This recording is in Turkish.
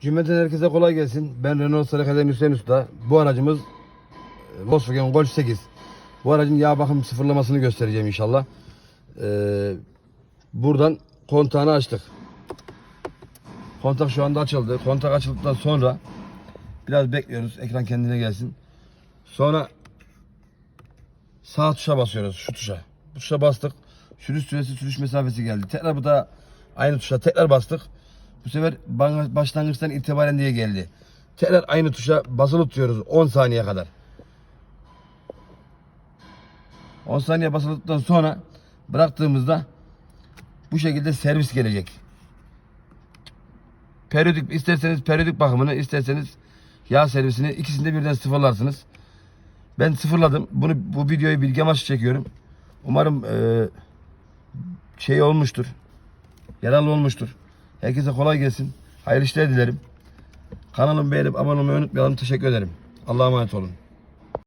Cümleten herkese kolay gelsin. Ben Renault Sarıkaden Hüseyin Usta. Bu aracımız e, Volkswagen Golf 8. Bu aracın yağ bakım sıfırlamasını göstereceğim inşallah. Ee, buradan kontağını açtık. Kontak şu anda açıldı. Kontak açıldıktan sonra biraz bekliyoruz. Ekran kendine gelsin. Sonra sağ tuşa basıyoruz. Şu tuşa. Bu tuşa bastık. Sürüş süresi sürüş mesafesi geldi. Tekrar bu da aynı tuşa tekrar bastık. Bu sefer başlangıçtan itibaren diye geldi. Tekrar aynı tuşa basılı tutuyoruz 10 saniye kadar. 10 saniye basıldıktan sonra bıraktığımızda bu şekilde servis gelecek. Periyodik isterseniz periyodik bakımını isterseniz yağ servisini ikisini de birden sıfırlarsınız. Ben sıfırladım. Bunu bu videoyu bilgi amaçlı çekiyorum. Umarım eee, şey olmuştur. Yararlı olmuştur. Herkese kolay gelsin. Hayırlı işler dilerim. Kanalımı beğenip abone olmayı unutmayalım. Teşekkür ederim. Allah'a emanet olun.